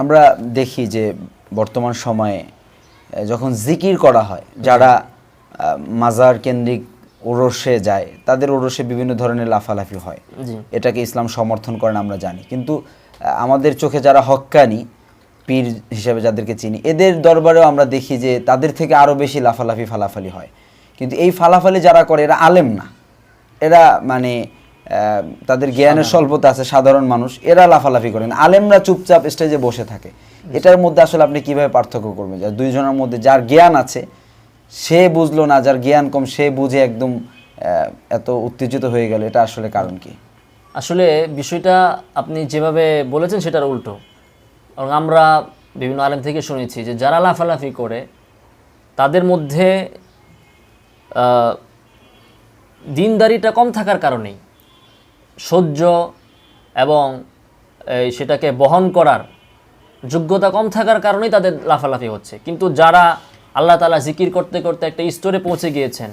আমরা দেখি যে বর্তমান সময়ে যখন জিকির করা হয় যারা মাজার কেন্দ্রিক ওরসে যায় তাদের ওরসে বিভিন্ন ধরনের লাফালাফি হয়। এটাকে ইসলাম সমর্থন করেন আমরা জানি। কিন্তু আমাদের চোখে যারা হক্কানি পীর হিসেবে যাদেরকে চিনি এদের দরবারেও আমরা দেখি যে তাদের থেকে আরও বেশি লাফালাফি ফালাফালি হয়। কিন্তু এই ফালাফালি যারা করে এরা আলেম না। এরা মানে তাদের জ্ঞানের স্বল্পতা আছে সাধারণ মানুষ এরা লাফালাফি করেন। আলেমরা চুপচাপ স্টেজে বসে থাকে। এটার মধ্যে আসলে আপনি কীভাবে পার্থক্য করবেন? যে দুইজনের মধ্যে যার জ্ঞান আছে সে বুঝলো না যার জ্ঞান কম সে বুঝে একদম এত উত্তেজিত হয়ে গেল এটা আসলে কারণ কি? আসলে বিষয়টা আপনি যেভাবে বলেছেন সেটার উল্টো। এবং আমরা বিভিন্ন আলেম থেকে শুনেছি যে যারা লাফালাফি করে তাদের মধ্যে দিনদারিটা কম থাকার কারণেই। সহ্য এবং সেটাকে বহন করার যোগ্যতা কম থাকার কারণেই তাদের লাফালাফি হচ্ছে। কিন্তু যারা আল্লাহ তালা জিকির করতে করতে একটা স্তরে পৌঁছে গিয়েছেন,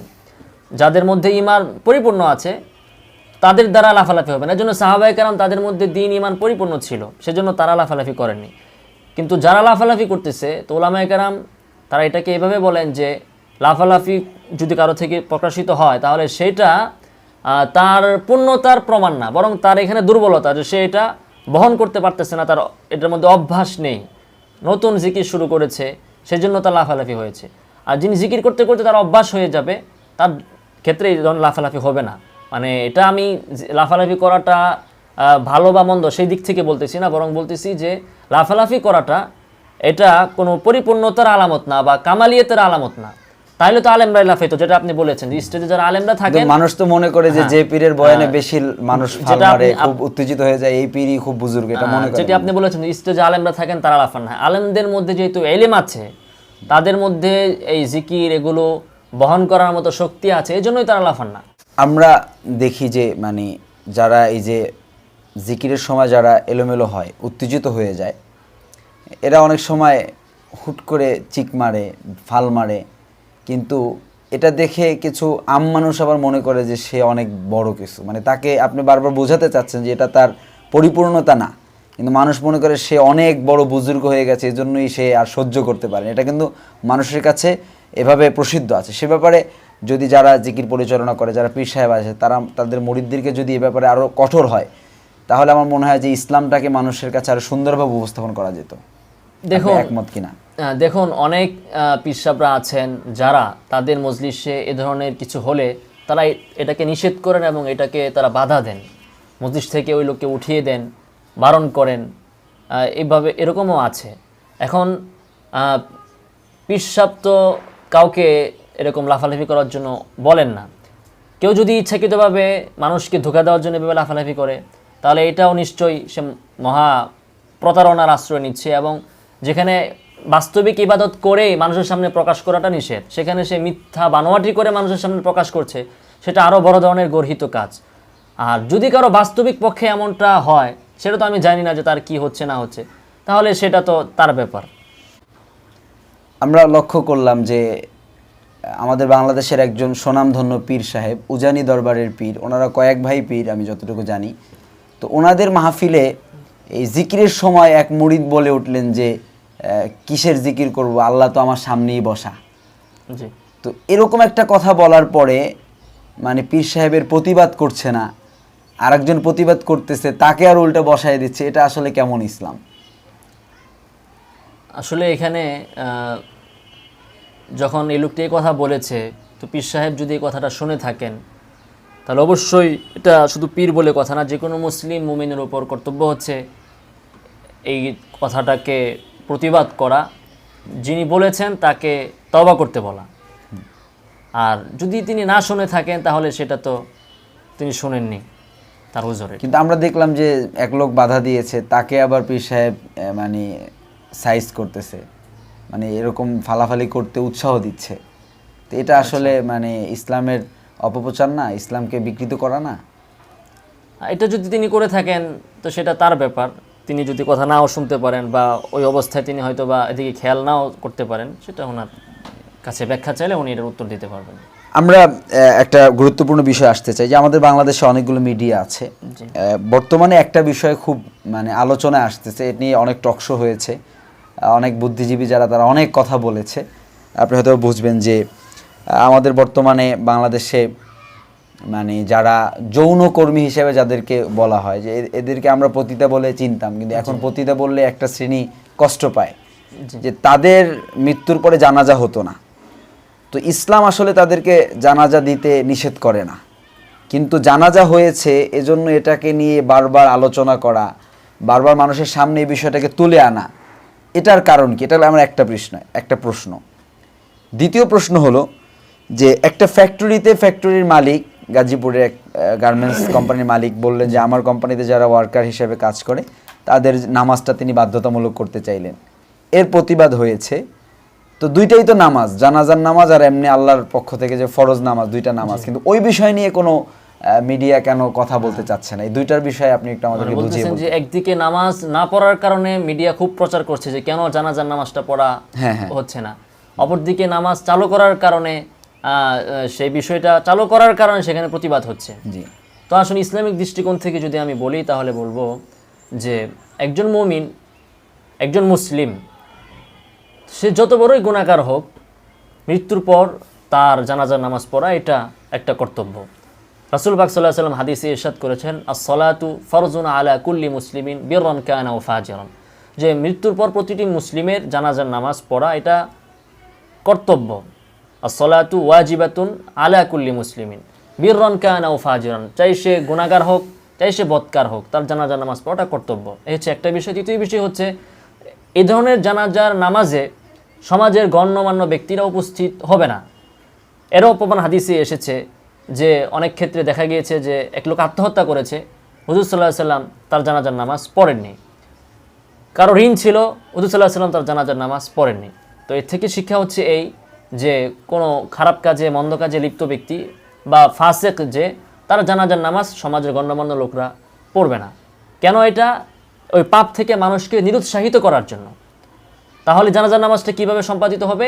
যাদের মধ্যে ইমান পরিপূর্ণ আছে, তাদের দ্বারা লাফালাফি হবে না। এর জন্য সাহাবাই কারাম তাদের মধ্যে দিন ইমান পরিপূর্ণ ছিল, সেজন্য তারা লাফালাফি করেননি। কিন্তু যারা লাফালাফি করতেছে, তো ওলামায় কারাম তারা এটাকে এভাবে বলেন যে, লাফালাফি যদি কারও থেকে প্রকাশিত হয়, তাহলে সেটা তার পূর্ণতার প্রমাণ না, বরং তার এখানে দুর্বলতা যে সে এটা বহন করতে পারতেছে না, তার এটার মধ্যে অভ্যাস নেই। নতুন জিকির শুরু করেছে, সেজন্য তার লাফালাফি হয়েছে। আর যিনি জিকির করতে করতে তার অভ্যাস হয়ে যাবে, তার ক্ষেত্রে ধরনের লাফালাফি হবে না। মানে এটা আমি লাফালাফি করাটা ভালো বা মন্দ সেই দিক থেকে বলতেছি না, বরং বলতেছি যে লাফালাফি করাটা এটা কোনো পরিপূর্ণতার আলামত না বা কামালিয়তের আলামত না। তাহলে তো আলেমরাই লাফাইতো যেটা আপনি বলেছেন যে স্টেজে যারা আলেমরা থাকে মানুষ তো মনে করে যে যে পীরের বয়ানে বেশি মানুষ মারে খুব উত্তেজিত হয়ে যায় এই পীরই খুব বুজুর্গ এটা মনে করে যেটি আপনি বলেছেন স্টেজে আলেমরা থাকেন তারা লাফান না। আলেমদের মধ্যে যেহেতু এলেম আছে তাদের মধ্যে এই জিকির এগুলো বহন করার মতো শক্তি আছে এই জন্যই তারা লাফান না। আমরা দেখি যে মানে যারা এই যে জিকিরের সময় যারা এলোমেলো হয় উত্তেজিত হয়ে যায় এরা অনেক সময় হুট করে চিক মারে ফাল মারে কিন্তু এটা দেখে কিছু আম মানুষ আবার মনে করে যে সে অনেক বড় কিছু। মানে তাকে আপনি বারবার বোঝাতে চাচ্ছেন যে এটা তার পরিপূর্ণতা না। কিন্তু মানুষ মনে করে সে অনেক বড় বুজুর্গ হয়ে গেছে এই জন্যই সে আর সহ্য করতে পারে এটা কিন্তু মানুষের কাছে এভাবে প্রসিদ্ধ আছে। সে ব্যাপারে যদি যারা জিকির পরিচালনা করে যারা পীর সাহেব আছে তারা তাদের মরিদদেরকে যদি এ ব্যাপারে আরও কঠোর হয় তাহলে আমার মনে হয় যে ইসলামটাকে মানুষের কাছে আরও সুন্দরভাবে উপস্থাপন করা যেত। আপনি একমত কিনা? দেখুন, অনেক পিসাবরা আছেন যারা তাদের মজলিসে এ ধরনের কিছু হলে তারা এটাকে নিষেধ করেন এবং এটাকে তারা বাধা দেন। মজলিস থেকে ওই লোককে উঠিয়ে দেন, বারণ করেন এইভাবে এরকমও আছে। এখন পিসাব তো কাউকে এরকম লাফালাফি করার জন্য বলেন না। কেউ যদি ইচ্ছাকৃতভাবে মানুষকে ধোকা দেওয়ার জন্য এভাবে লাফালাফি করে, তাহলে এটাও নিশ্চয়ই সে মহা প্রতারণার আশ্রয় নিচ্ছে এবং যেখানে বাস্তবিক ইবাদত করেই মানুষের সামনে প্রকাশ করাটা নিষেধ। সেখানে সে মিথ্যা বানোয়াটি করে মানুষের সামনে প্রকাশ করছে, সেটা আরও বড় ধরনের গর্হিত কাজ। আর যদি কারও বাস্তবিক পক্ষে এমনটা হয়, সেটা তো আমি জানি না যে তার কি হচ্ছে না হচ্ছে। তাহলে সেটা তো তার ব্যাপার। আমরা লক্ষ্য করলাম যে, আমাদের বাংলাদেশের একজন সুনামধন্য পীর সাহেব, উজানি দরবারের পীর, ওনারা কয়েক ভাই পীর, আমি যতটুকু জানি। তো ওনাদের মাহফিলে এই জিকিরের সময় এক মুরিদ বলে উঠলেন যে কিসের জিকির করব? আল্লাহ তো আমার সামনেই বসা। জি। তো এরকম একটা কথা বলার পরে মানে পীর সাহেবের প্রতিবাদ করছে না আরেকজন প্রতিবাদ করতেছে তাকে আর উল্টা বসায় দিচ্ছে এটা আসলে কেমন ইসলাম? আসলে এখানে যখন এই লোকটি এই কথা বলেছে তো পীর সাহেব যদি এই কথাটা শুনে থাকেন তাহলে অবশ্যই এটা শুধু পীর বলে কথা না যে কোনো মুসলিম মুমিনের উপর কর্তব্য হচ্ছে এই কথাটাকে প্রতিবাদ করা যিনি বলেছেন তাকে তবা করতে বলা। আর যদি তিনি না শুনে থাকেন তাহলে সেটা তো তিনি শুনেননি তার হুজরে কিন্তু আমরা দেখলাম যে এক লোক বাধা দিয়েছে তাকে আবার পীর সাহেব মানে সাইজ করতেছে। মানে এরকম ফালাফালি করতে উৎসাহ দিচ্ছে। তো এটা আসলে মানে ইসলামের অপপ্রচার না ইসলামকে বিকৃত করা না। এটা যদি তিনি করে থাকেন তো সেটা তার ব্যাপার। তিনি যদি কথা নাও শুনতে পারেন বা ওই অবস্থায় তিনি হয়তো বা এদিকে খেয়াল নাও করতে পারেন সেটা ওনার কাছে ব্যাখ্যা চাইলে উনি এটার উত্তর দিতে পারবেন। আমরা একটা গুরুত্বপূর্ণ বিষয় আসতে চাই যে আমাদের বাংলাদেশে অনেকগুলো মিডিয়া আছে। বর্তমানে একটা বিষয় খুব মানে আলোচনায় আসতেছে এ নিয়ে অনেক টকশো হয়েছে। অনেক বুদ্ধিজীবী যারা তারা অনেক কথা বলেছে। আপনি হয়তো বুঝবেন যে আমাদের বর্তমানে বাংলাদেশে মানে যারা যৌনকর্মী হিসেবে যাদেরকে বলা হয় যে এদেরকে আমরা পতিতা বলে চিনতাম কিন্তু এখন পতিতা বললে একটা শ্রেণি কষ্ট পায়। যে তাদের মৃত্যুর পরে জানাজা হতো না। তো ইসলাম আসলে তাদেরকে জানাজা দিতে নিষেধ করে না। কিন্তু জানাজা হয়েছে এজন্য এটাকে নিয়ে বারবার আলোচনা করা বারবার মানুষের সামনে এই বিষয়টাকে তুলে আনা এটার কারণ কি? এটা হলো আমার একটা প্রশ্ন একটা প্রশ্ন। দ্বিতীয় প্রশ্ন হলো যে একটা ফ্যাক্টরিতে ফ্যাক্টরির মালিক গাজীপুরের এক গার্মেন্টস কোম্পানির মালিক বললেন যে আমার কোম্পানিতে যারা ওয়ার্কার হিসেবে কাজ করে তাদের নামাজটা তিনি বাধ্যতামূলক করতে চাইলেন। এর প্রতিবাদ হয়েছে। তো দুইটাই তো নামাজ জানাজার নামাজ আর এমনি আল্লাহর পক্ষ থেকে যে ফরজ নামাজ দুইটা নামাজ। কিন্তু ওই বিষয় নিয়ে কোনো মিডিয়া কেন কথা বলতে চাচ্ছে না? এই দুইটার বিষয়ে আপনি একটু আমাদেরকে মানে বুঝিয়ে বলুন। যে একদিকে নামাজ না পড়ার কারণে মিডিয়া খুব প্রচার করছে যে কেন জানাজার নামাজটা পড়া হ্যাঁ, হ্যাঁ। হচ্ছে না। অপরদিকে নামাজ চালু করার কারণে সেই বিষয়টা চালু করার কারণে সেখানে প্রতিবাদ হচ্ছে। জি। তো আসলে ইসলামিক দৃষ্টিকোণ থেকে যদি আমি বলি তাহলে বলব যে একজন মমিন একজন মুসলিম সে যত বড়ই গুণাকার হোক মৃত্যুর পর তার জানাজার নামাজ পড়া এটা একটা কর্তব্য। রাসুল বাক সাল্লাহ সাল্লাম হাদিসে ইরশাদ করেছেন আসলাতু ফরজুন আলা কুল্লি মুসলিমিন বিরন কানা ও ফাজরন। যে মৃত্যুর পর প্রতিটি মুসলিমের জানাজার নামাজ পড়া এটা কর্তব্য। আসলাতু ওয়াজিবাতুন আলা কুল্লি মুসলিমিন। বীররন কানা ও ফাজিরন। চাই সে গুণাগার হোক, চাই সে বৎকার হোক, তার জানাজার নামাজ পড়াটা কর্তব্য। এই হচ্ছে একটা বিষয়। দ্বিতীয় বিষয় হচ্ছে, এ ধরনের জানাজার নামাজে সমাজের গণ্যমান্য ব্যক্তিরা উপস্থিত হবে না। এরও অপমান হাদিসে এসেছে যে অনেক ক্ষেত্রে দেখা গিয়েছে যে এক লোক আত্মহত্যা করেছে, হুজুর সাল্লাহ সাল্লাম তার জানাজার নামাজ পড়েননি। কারও ঋণ ছিল, হুজুর সাল্লাহ সাল্লাম তার জানাজার নামাজ পড়েননি। তো এর থেকে শিক্ষা হচ্ছে এই যে কোনো খারাপ কাজে, মন্দ কাজে লিপ্ত ব্যক্তি বা ফাসেক যে, তারা জানাজার নামাজ সমাজের গণ্যমান্য লোকরা পড়বে না। কেন এটা? ওই পাপ থেকে মানুষকে নিরুৎসাহিত করার জন্য। তাহলে জানাজার নামাজটা কীভাবে সম্পাদিত হবে?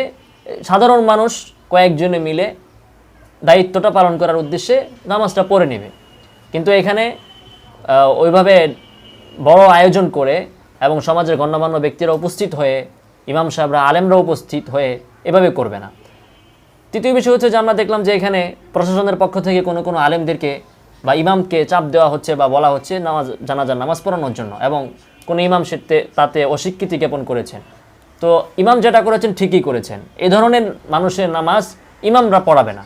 সাধারণ মানুষ কয়েকজনে মিলে দায়িত্বটা পালন করার উদ্দেশ্যে নামাজটা পড়ে নেবে। কিন্তু এখানে ওইভাবে বড় আয়োজন করে এবং সমাজের গণ্যমান্য ব্যক্তিরা উপস্থিত হয়ে, ইমাম সাহেবরা, আলেমরা উপস্থিত হয়ে এভাবে করবে না। তৃতীয় বিষয় হচ্ছে যে আমরা দেখলাম যে এখানে প্রশাসনের পক্ষ থেকে কোনো কোনো আলেমদেরকে বা ইমামকে চাপ দেওয়া হচ্ছে বা বলা হচ্ছে নামাজ, জানাজার নামাজ পড়ানোর জন্য এবং কোনো ইমাম সেতে, তাতে অস্বীকৃতি জ্ঞাপন করেছেন। তো ইমাম যেটা করেছেন ঠিকই করেছেন। এ ধরনের মানুষের নামাজ ইমামরা পড়াবে না,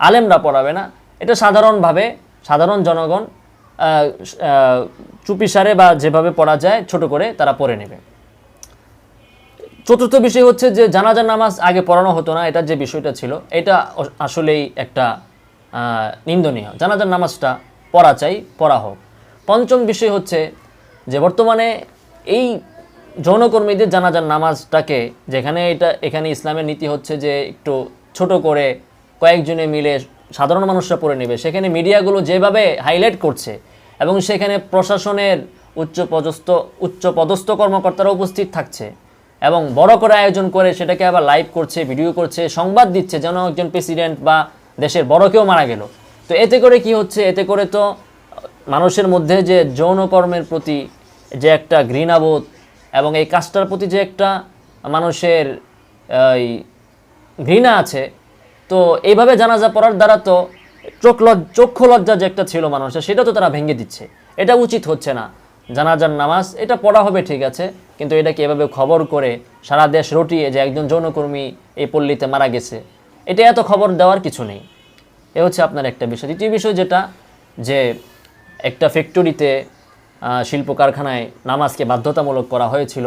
আলেমরা পড়াবে না। এটা সাধারণভাবে সাধারণ জনগণ চুপিসারে বা যেভাবে পড়া যায় ছোট করে তারা পড়ে নেবে। চতুর্থ বিষয় হচ্ছে যে জানাজার নামাজ আগে পড়ানো হতো না, এটা যে বিষয়টা ছিল, এটা আসলেই একটা নিন্দনীয়। জানাজার নামাজটা পড়া চাই, পড়া হোক। পঞ্চম বিষয় হচ্ছে যে বর্তমানে এই যৌনকর্মীদের জানাজার নামাজটাকে, যেখানে এটা, এখানে ইসলামের নীতি হচ্ছে যে একটু ছোট করে কয়েকজনে মিলে সাধারণ মানুষরা পড়ে নেবে। সেখানে মিডিয়াগুলো যেভাবে হাইলাইট করছে এবং সেখানে প্রশাসনের উচ্চ পদস্থ উচ্চ পদস্থ কর্মকর্তারা উপস্থিত থাকছে এবং বড় করে আয়োজন করে সেটাকে আবার লাইভ করছে ভিডিও করছে, সংবাদ দিচ্ছে, যেন একজন প্রেসিডেন্ট বা দেশের বড় কেউ মারা গেল। তো এতে করে কি হচ্ছে? এতে করে তো মানুষের মধ্যে যে যৌনকর্মের প্রতি যে একটা ঘৃণাবোধ এবং এই কাজটার প্রতি যে একটা মানুষের এই ঘৃণা আছে, তো এইভাবে জানাজা পড়ার দ্বারা তো চোখ লজ চক্ষু লজ্জা যে একটা ছিল মানুষের, সেটা তো তারা ভেঙে দিচ্ছে। এটা উচিত হচ্ছে না। জানাজার নামাজ, এটা পড়া হবে ঠিক আছে, কিন্তু এটাকে এভাবে খবর করে সারা দেশ রটিয়ে যে একজন যৌনকর্মী এই পল্লীতে মারা গেছে, এটা এত খবর দেওয়ার কিছু নেই। এ হচ্ছে আপনার একটা বিষয়। দ্বিতীয় বিষয় যেটা, যে একটা ফ্যাক্টরিতে শিল্প কারখানায় নামাজকে বাধ্যতামূলক করা হয়েছিল,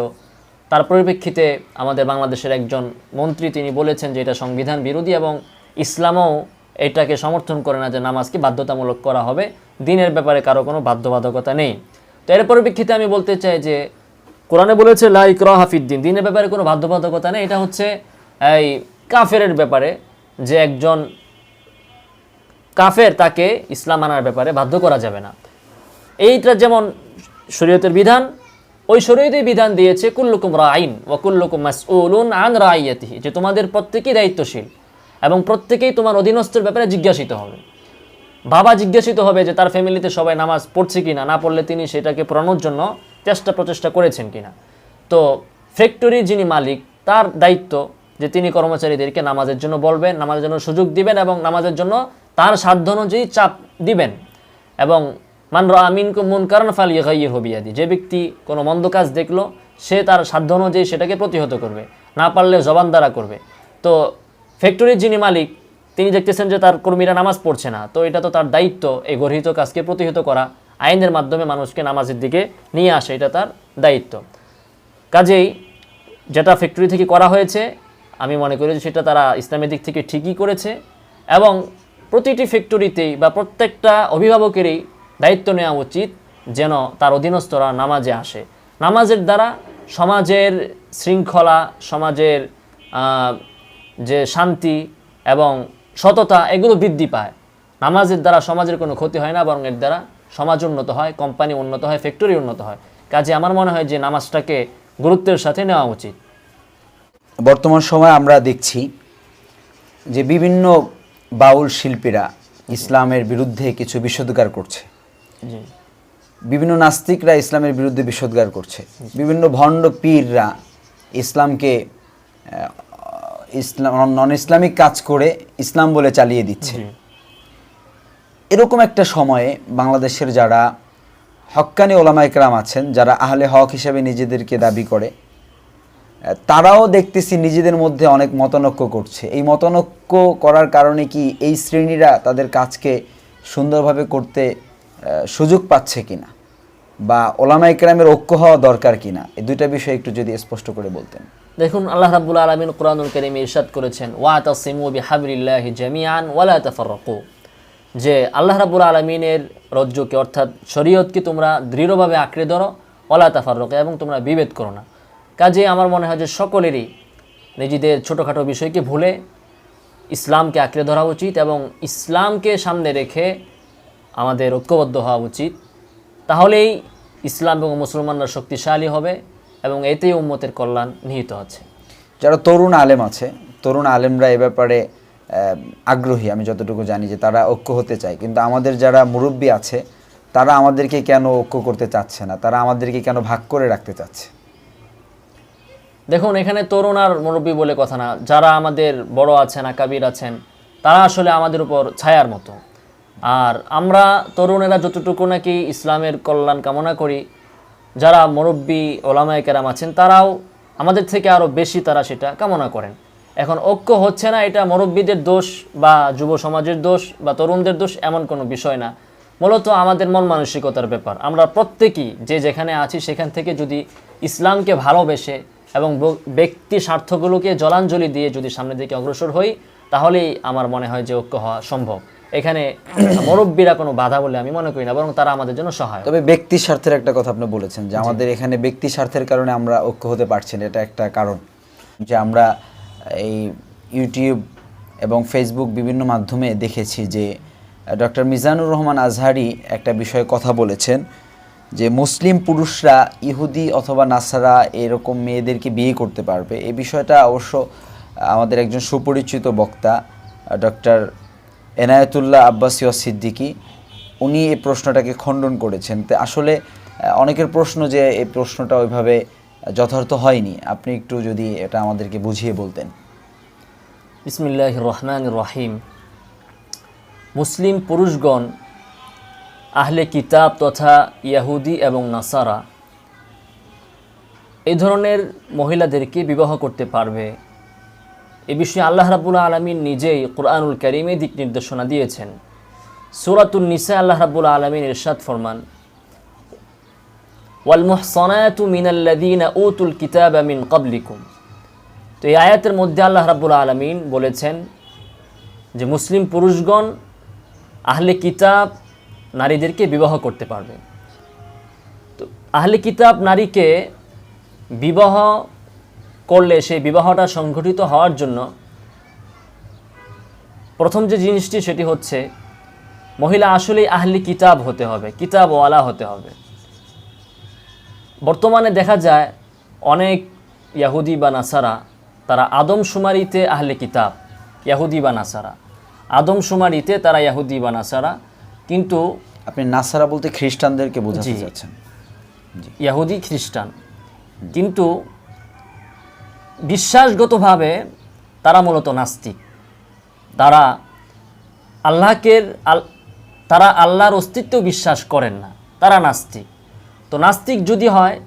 তার পরিপ্রেক্ষিতে আমাদের বাংলাদেশের একজন মন্ত্রী তিনি বলেছেন যে এটা সংবিধান বিরোধী এবং ইসলামও এটাকে সমর্থন করে না যে নামাজকে বাধ্যতামূলক করা হবে। দিনের ব্যাপারে কারও কোনো বাধ্যবাধকতা নেই। তো এর পরিপ্রেক্ষিতে আমি বলতে চাই যে কোরআনে বলেছে লাইক হাফিদ্দিন দিনের ব্যাপারে কোনো বাধ্যবাধকতা নেই। এটা হচ্ছে এই কাফেরের ব্যাপারে যে একজন কাফের তাকে ইসলাম আনার ব্যাপারে বাধ্য করা যাবে না। এইটা যেমন শরীয়তের বিধান, ওই শরীয়তের বিধান দিয়েছে, কুল্লুকুম রাইন ও কুল্লুকুম মাসউলুন আন রাইয়াতিহি। যে তোমাদের প্রত্যেকেই দায়িত্বশীল এবং প্রত্যেকেই তোমার অধীনস্থের ব্যাপারে জিজ্ঞাসিত হবে। বাবা জিজ্ঞাসিত হবে যে তার ফ্যামিলিতে সবাই নামাজ পড়ছে কিনা, না পড়লে তিনি সেটাকে পড়ানোর জন্য চেষ্টা প্রচেষ্টা করেছেন কিনা। তো ফ্যাক্টরির যিনি মালিক, তার দায়িত্ব যে তিনি কর্মচারীদেরকে নামাজের জন্য বলবেন, নামাজের জন্য সুযোগ দিবেন এবং নামাজের জন্য তার সাধ্য অনুযায়ী চাপ দিবেন। এবং মান আমিন মুন কারণ ফাল ইয়ে হবিয়াদি যে ব্যক্তি কোনো মন্দ কাজ দেখল, সে তার সাধ্য অনুযায়ী সেটাকে প্রতিহত করবে, না পারলে জবান দ্বারা করবে। তো ফ্যাক্টরির যিনি মালিক তিনি দেখতেছেন যে তার কর্মীরা নামাজ পড়ছে না। তো এটা তো তার দায়িত্ব, এই গর্হিত কাজকে প্রতিহত করা, আইনের মাধ্যমে মানুষকে নামাজের দিকে নিয়ে আসে, এটা তার দায়িত্ব। কাজেই যেটা ফ্যাক্টরি থেকে করা হয়েছে, আমি মনে করি যে সেটা তারা ইসলামের দিক থেকে ঠিকই করেছে এবং প্রতিটি ফ্যাক্টরিতেই বা প্রত্যেকটা অভিভাবকেরই দায়িত্ব নেওয়া উচিত যেন তার অধীনস্থরা নামাজে আসে। নামাজের দ্বারা সমাজের শৃঙ্খলা, সমাজের যে শান্তি এবং সততা এগুলো বৃদ্ধি পায়। নামাজের দ্বারা সমাজের কোনো ক্ষতি হয় না বরং এর দ্বারা সমাজ উন্নত হয় কোম্পানি উন্নত হয় ফ্যাক্টরি উন্নত হয়। কাজে আমার মনে হয় যে নামাজটাকে গুরুত্বের সাথে নেওয়া উচিত। বর্তমান সময়ে আমরা দেখছি যে বিভিন্ন বাউল শিল্পীরা ইসলামের বিরুদ্ধে কিছু বিষোদ্গার করছে। বিভিন্ন নাস্তিকরা ইসলামের বিরুদ্ধে বিষোদ্গার করছে। বিভিন্ন ভণ্ড পীররা ইসলামকে ইসলাম নন ইসলামিক কাজ করে ইসলাম বলে চালিয়ে দিচ্ছে। এরকম একটা সময়ে বাংলাদেশের যারা হক্কানি ওলামা একরাম আছেন যারা আহলে হক হিসেবে নিজেদেরকে দাবি করে তারাও দেখতেছি নিজেদের মধ্যে অনেক মতনৈক্য করছে। এই মতনৈক্য করার কারণে কি এই শ্রেণীরা তাদের কাজকে সুন্দরভাবে করতে সুযোগ পাচ্ছে কিনা? বা ওলামা একরামের ঐক্য হওয়া দরকার কিনা? এই দুইটা বিষয় একটু যদি স্পষ্ট করে বলতেন। দেখুন, আল্লাহ রাব্বুল আলামিন কোরআনুল কারীমে ইরশাদ করেছেন ওয়া তাসিমু বিহাবলিল্লাহি জামিআন ওয়ালা তাফাররাকু। যে আল্লাহ রাব্বুল আলামিনের রজ্জুকে, অর্থাৎ শরীয়তকে তোমরা দৃঢ়ভাবে আঁকড়ে ধরো ওয়ালা তাফাররাকু এবং তোমরা বিভেদ করো না। কাজে আমার মনে হয় যে সকলেরই নিজেদের ছোটোখাটো বিষয়কে ভুলে ইসলামকে আঁকড়ে ধরা উচিত এবং ইসলামকে সামনে রেখে আমাদের ঐক্যবদ্ধ হওয়া উচিত। তাহলেই ইসলাম এবং মুসলমানরা শক্তিশালী হবে। এবং এতেই উম্মতের কল্যাণ নিহিত আছে। যারা তরুণ আলেম আছে তরুণ আলেমরা এ ব্যাপারে আগ্রহী আমি যতটুকু জানি যে তারা ঐক্য হতে চায়। কিন্তু আমাদের যারা মুরব্বী আছে তারা আমাদেরকে কেন ঐক্য করতে চাচ্ছে না? তারা আমাদেরকে কেন ভাগ করে রাখতে চাচ্ছে? দেখুন এখানে তরুণ আর মুরব্বী বলে কথা না। যারা আমাদের বড় আছেন আকাবির আছেন তারা আসলে আমাদের উপর ছায়ার মতো। আর আমরা তরুণেরা যতটুকু নাকি ইসলামের কল্যাণ কামনা করি যারা মুরব্বী ওলামায় কেরাম আছেন, তারাও আমাদের থেকে আরও বেশি তারা সেটা কামনা করেন। এখন ঐক্য হচ্ছে না, এটা মুরব্বীদের দোষ বা যুব সমাজের দোষ বা তরুণদের দোষ এমন কোনো বিষয় না। মূলত আমাদের মন মানসিকতার ব্যাপার। আমরা প্রত্যেকেই যে যেখানে আছি, সেখান থেকে যদি ইসলামকে ভালোবেসে এবং ব্যক্তি স্বার্থগুলোকে জলাঞ্জলি দিয়ে যদি সামনের দিকে অগ্রসর হই, তাহলেই আমার মনে হয় যে ঐক্য হওয়া সম্ভব। এখানে মুরব্বীরা কোনো বাধা বলে আমি মনে করি না বরং তারা আমাদের জন্য সহায় তবে ব্যক্তি স্বার্থের একটা কথা আপনি বলেছেন যে আমাদের এখানে ব্যক্তি স্বার্থের কারণে আমরা ঐক্য হতে পারছি না এটা একটা কারণ। যে আমরা এই ইউটিউব এবং ফেসবুক বিভিন্ন মাধ্যমে দেখেছি যে ডক্টর মিজানুর রহমান আজহারি একটা বিষয়ে কথা বলেছেন যে মুসলিম পুরুষরা ইহুদি অথবা নাসারা এরকম মেয়েদেরকে বিয়ে করতে পারবে। এই বিষয়টা অবশ্য আমাদের একজন সুপরিচিত বক্তা ডক্টর এনায়েতুল্লাহ আব্বাসিয়া সিদ্দিকী, উনি এই প্রশ্নটাকে খণ্ডন করেছেন। তো আসলে অনেকের প্রশ্ন যে এই প্রশ্নটা ওইভাবে যথার্থ হয়নি। আপনি একটু যদি এটা আমাদেরকে বুঝিয়ে বলতেন। ইসমিল্লাহ রহমান রহিম। মুসলিম পুরুষগণ, আহলে কিতাব তথা ইয়াহুদি এবং নাসারা এই ধরনের মহিলাদেরকে বিবাহ করতে পারবে। এ বিষয়ে আল্লাহ রাবুল্লাহ আলমিন নিজেই কোরআনুল করিমে দিক নির্দেশনা দিয়েছেন। সুরাতুল নিসা আল্লাহ রাবুল আলমিন ইরশাদ ফরমান, ওয়াল মুহসানাতু মিনাল্লাযীনা উতুল কিতাবা মিন ক্বাবলিকুম। তো এই আয়াতের মধ্যে আল্লাহ রাব্বুল আলমিন বলেছেন যে, মুসলিম পুরুষগণ আহলে কিতাব নারীদেরকে বিবাহ করতে পারবে। তো আহলে কিতাব নারীকে বিবাহ করলে সেই বিবাহটা সংঘটিত হওয়ার জন্য প্রথম যে জিনিসটি সেটি হচ্ছে মহিলা আসলেই আহলি কিতাব হতে হবে কিতাবওয়ালা হতে হবে। বর্তমানে দেখা যায় অনেক ইয়াহুদি বা নাসারা তারা আদমশুমারিতে আহলে কিতাব ইয়াহুদি বা নাসারা। আদমশুমারিতে তারা ইয়াহুদি বা নাসারা কিন্তু আপনি নাসারা বলতে খ্রিস্টানদেরকে বোঝাতে যাচ্ছেন ইয়াহুদি খ্রিস্টান। কিন্তু বিশ্বাসগতভাবে তারা মূলত নাস্তিক। তারা আল্লাহকে তারা আল্লাহর অস্তিত্ব বিশ্বাস করেন না। তারা নাস্তিক। তো নাস্তিক যদি হয়,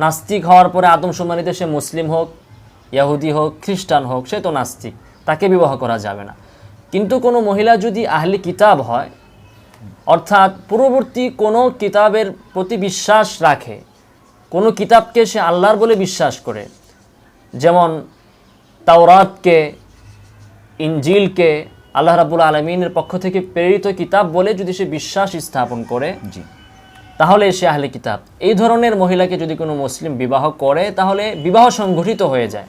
নাস্তিক হওয়ার পরে আদম আদমশুমারিতে সে মুসলিম হোক, ইয়াহুদি হোক, খ্রিস্টান হোক, সে তো নাস্তিক, তাকে বিবাহ করা যাবে না। কিন্তু কোনো মহিলা যদি আহলি কিতাব হয়, অর্থাৎ পূর্ববর্তী কোনো কিতাবের প্রতি বিশ্বাস রাখে, কোনো কিতাবকে সে আল্লাহর বলে বিশ্বাস করে যেমন তাওরাতকে ইঞ্জিলকে আল্লাহ রাবুল আলমিনের পক্ষ থেকে প্রেরিত কিতাব বলে যদি সে বিশ্বাস স্থাপন করে জি। তাহলে সে আহলে কিতাব। এই ধরনের মহিলাকে যদি কোনো মুসলিম বিবাহ করে তাহলে বিবাহ সংঘটিত হয়ে যায়।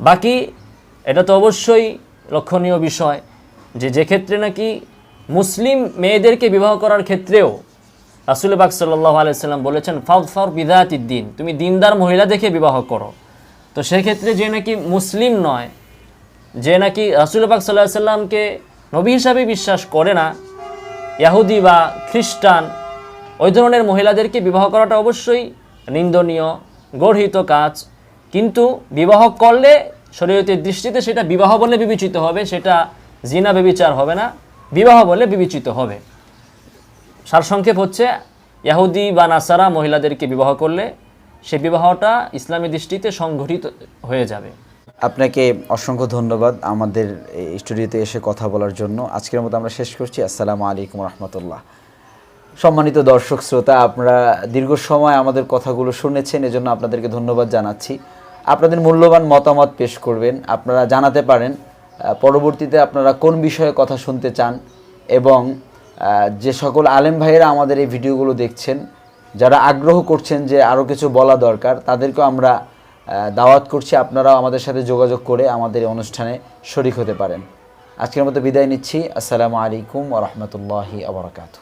বাকি এটা তো অবশ্যই লক্ষণীয় বিষয় যে যে ক্ষেত্রে নাকি মুসলিম মেয়েদেরকে বিবাহ করার ক্ষেত্রেও রাসুল বাক সাল্লাহ আলাইসাল্লাম বলেছেন ফাউফার বিদায়াতির দিন তুমি দিনদার মহিলা দেখে বিবাহ করো। তো সেক্ষেত্রে যে নাকি মুসলিম নয়, যে নাকি রাসুল পাক সাল্লাহ সাল্লামকে নবী হিসাবে বিশ্বাস করে না, ইয়াহুদি বা খ্রিস্টান, ওই ধরনের মহিলাদেরকে বিবাহ করাটা অবশ্যই নিন্দনীয়, গর্হিত কাজ। কিন্তু বিবাহ করলে শরীয়তের দৃষ্টিতে সেটা বিবাহ বলে বিবেচিত হবে, সেটা জিনা বেবিচার হবে না, বিবাহ বলে বিবেচিত হবে। সারসংক্ষেপ হচ্ছে, ইয়াহুদি বা নাসারা মহিলাদেরকে বিবাহ করলে সে বিবাহটা ইসলামী দৃষ্টিতে সংঘটিত হয়ে যাবে। আপনাকে অসংখ্য ধন্যবাদ আমাদের স্টুডিওতে এসে কথা বলার জন্য। আজকের মতো আমরা শেষ করছি। আসসালামু আলাইকুম রহমতুল্লাহ। সম্মানিত দর্শক, শ্রোতা, আপনারা দীর্ঘ সময় আমাদের কথাগুলো শুনেছেন, এজন্য আপনাদেরকে ধন্যবাদ জানাচ্ছি। আপনাদের মূল্যবান মতামত পেশ করবেন। আপনারা জানাতে পারেন পরবর্তীতে আপনারা কোন বিষয়ে কথা শুনতে চান এবং যে সকল আলেম ভাইয়েরা আমাদের এই ভিডিওগুলো দেখছেন যারা আগ্রহ করছেন যে আরও কিছু বলা দরকার, তাদেরকেও আমরা দাওয়াত করছি। আপনারাও আমাদের সাথে যোগাযোগ করে আমাদের এই অনুষ্ঠানে শরিক হতে পারেন। আজকের মতো বিদায় নিচ্ছি। আসসালামু আলাইকুম ও রহমতুল্লাহি আবরকাত